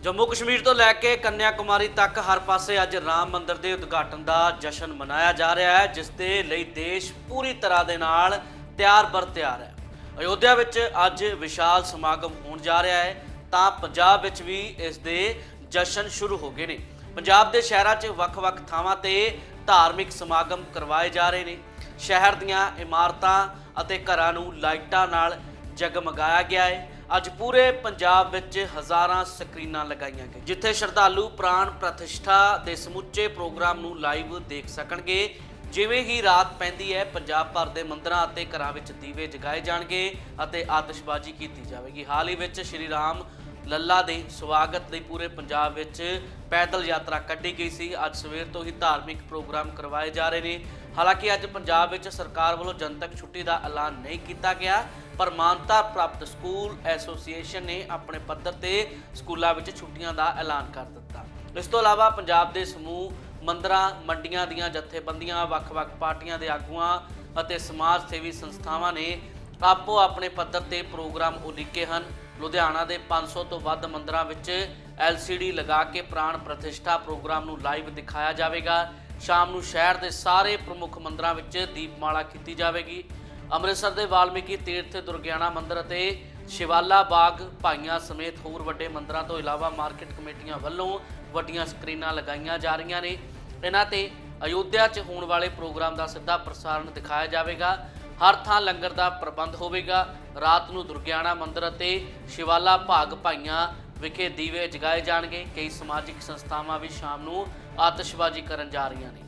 ਜੰਮੂ ਕਸ਼ਮੀਰ ਤੋਂ ਲੈ ਕੇ ਕੰਨਿਆ ਕੁਮਾਰੀ ਤੱਕ ਹਰ ਪਾਸੇ ਅੱਜ ਰਾਮ ਮੰਦਿਰ ਦੇ ਉਦਘਾਟਨ ਦਾ ਜਸ਼ਨ ਮਨਾਇਆ ਜਾ ਰਿਹਾ ਹੈ, ਜਿਸ ਦੇ ਲਈ ਦੇਸ਼ ਪੂਰੀ ਤਰ੍ਹਾਂ ਦੇ ਨਾਲ ਤਿਆਰ ਬਰ ਤਿਆਰ ਹੈ। ਅਯੋਧਿਆ ਵਿੱਚ ਅੱਜ ਵਿਸ਼ਾਲ ਸਮਾਗਮ ਹੋਣ ਜਾ ਰਿਹਾ ਹੈ, ਤਾਂ ਪੰਜਾਬ ਵਿੱਚ ਵੀ ਇਸ ਦੇ ਜਸ਼ਨ ਸ਼ੁਰੂ ਹੋ ਗਏ ਨੇ। ਪੰਜਾਬ ਦੇ ਸ਼ਹਿਰਾਂ 'ਚ ਵੱਖ-ਵੱਖ ਥਾਵਾਂ ਤੇ ਧਾਰਮਿਕ ਸਮਾਗਮ ਕਰਵਾਏ ਜਾ ਰਹੇ ਨੇ। ਸ਼ਹਿਰ ਦੀਆਂ ਇਮਾਰਤਾਂ ਅਤੇ ਘਰਾਂ ਨੂੰ ਲਾਈਟਾਂ ਨਾਲ ਜਗਮਗਾਇਆ ਗਿਆ ਹੈ। ਅੱਜ ਪੂਰੇ ਪੰਜਾਬ ਵਿੱਚ ਹਜ਼ਾਰਾਂ ਸਕਰੀਨਾਂ ਲਗਾਈਆਂ ਗਈਆਂ। ਜਿੱਥੇ ਸ਼ਰਧਾਲੂ ਪ੍ਰਾਣ ਪ੍ਰਤਿਸ਼ਠਾ ਦੇ ਸਮੁੱਚੇ ਪ੍ਰੋਗਰਾਮ ਨੂੰ ਲਾਈਵ ਦੇਖ ਸਕਣਗੇ। ਜਿਵੇਂ ਹੀ ਰਾਤ ਪੈਂਦੀ ਹੈ, ਪੰਜਾਬ ਭਰ ਦੇ ਮੰਦਰਾਂ ਅਤੇ ਘਰਾਂ ਵਿੱਚ ਦੀਵੇ ਜਗਾਏ ਜਾਣਗੇ ਅਤੇ ਆਤਿਸ਼ਬਾਜ਼ੀ ਕੀਤੀ ਜਾਵੇਗੀ। ਹਾਲ ਹੀ ਵਿੱਚ ਸ਼੍ਰੀ ਰਾਮ ਲੱਲਾ ਦੇ ਸਵਾਗਤ ਲਈ ਪੂਰੇ ਪੰਜਾਬ ਵਿੱਚ ਪੈਦਲ ਯਾਤਰਾ ਕੱਢੀ ਗਈ ਸੀ। ਅੱਜ ਸਵੇਰ ਤੋਂ ਹੀ ਧਾਰਮਿਕ ਪ੍ਰੋਗਰਾਮ ਕਰਵਾਏ ਜਾ ਰਹੇ ਨੇ। ਹਾਲਾਂਕਿ ਅੱਜ ਪੰਜਾਬ ਵਿੱਚ ਸਰਕਾਰ ਵੱਲੋਂ ਜਨਤਕ ਛੁੱਟੀ ਦਾ ਐਲਾਨ ਨਹੀਂ ਕੀਤਾ ਗਿਆ, ਪਰ ਮਾਨਤਾ ਪ੍ਰਾਪਤ ਸਕੂਲ ਐਸੋਸੀਏਸ਼ਨ ਨੇ ਆਪਣੇ ਪੱਧਰ ਤੇ ਸਕੂਲਾਂ ਵਿੱਚ ਛੁੱਟੀਆਂ ਦਾ ਐਲਾਨ ਕਰ ਦਿੱਤਾ। ਇਸ ਤੋਂ ਇਲਾਵਾ ਪੰਜਾਬ ਦੇ ਸਮੂਹ ਮੰਦਰਾਂ, ਮੰਡੀਆਂ ਦੀਆਂ ਜਥੇਬੰਦੀਆਂ, ਵੱਖ-ਵੱਖ ਪਾਰਟੀਆਂ ਦੇ ਆਗੂਆਂ ਅਤੇ ਸਮਾਜ ਸੇਵੀ ਸੰਸਥਾਵਾਂ ਨੇ ਆਪੋ ਆਪਣੇ ਪੱਧਰ ਤੇ ਪ੍ਰੋਗਰਾਮ ਉਲੀਕੇ ਹਨ। ਲੁਧਿਆਣਾ ਦੇ 500 ਤੋਂ ਵੱਧ ਮੰਦਰਾਂ ਵਿੱਚ LCD ਲਗਾ ਕੇ ਪ੍ਰਾਣ ਪ੍ਰਤਿਸ਼ਠਾ ਪ੍ਰੋਗਰਾਮ ਨੂੰ ਲਾਈਵ ਦਿਖਾਇਆ ਜਾਵੇਗਾ। ਸ਼ਾਮ ਨੂੰ ਸ਼ਹਿਰ ਦੇ ਸਾਰੇ ਪ੍ਰਮੁੱਖ ਮੰਦਰਾਂ ਵਿੱਚ ਦੀਪਮਾਲਾ ਕੀਤੀ ਜਾਵੇਗੀ। ਅੰਮ੍ਰਿਤਸਰ ਦੇ ਵਾਲਮੀਕੀ ਤੀਰਥ, ਦੁਰਗਿਆਣਾ ਮੰਦਿਰ ਅਤੇ ਸ਼ਿਵਾਲਾ ਬਾਗ ਭਾਈਆਂ ਸਮੇਤ ਹੋਰ ਵੱਡੇ ਮੰਦਰਾਂ ਤੋਂ ਇਲਾਵਾ ਮਾਰਕੀਟ ਕਮੇਟੀਆਂ ਵੱਲੋਂ ਵੱਡੀਆਂ ਸਕਰੀਨਾਂ ਲਗਾਈਆਂ ਜਾ ਰਹੀਆਂ ਨੇ। ਇਹਨਾਂ ਤੇ ਅਯੋਧਿਆ 'ਚ ਹੋਣ ਵਾਲੇ ਪ੍ਰੋਗਰਾਮ ਦਾ ਸਿੱਧਾ ਪ੍ਰਸਾਰਣ ਦਿਖਾਇਆ ਜਾਵੇਗਾ। ਹਰ ਥਾਂ ਲੰਗਰ ਦਾ ਪ੍ਰਬੰਧ ਹੋਵੇਗਾ। ਰਾਤ ਨੂੰ ਦੁਰਗਿਆਣਾ ਮੰਦਿਰ ਅਤੇ ਸ਼ਿਵਾਲਾ ਭਾਗ ਭਾਈਆਂ ਵਿਖੇ ਦੀਵੇ ਜਗਾਏ ਜਾਣਗੇ। ਕਈ ਸਮਾਜਿਕ ਸੰਸਥਾਵਾਂ ਵੀ ਸ਼ਾਮ ਨੂੰ ਆਤਿਸ਼ਬਾਜ਼ੀ ਕਰਨ ਜਾ ਰਹੀਆਂ ਨੇ।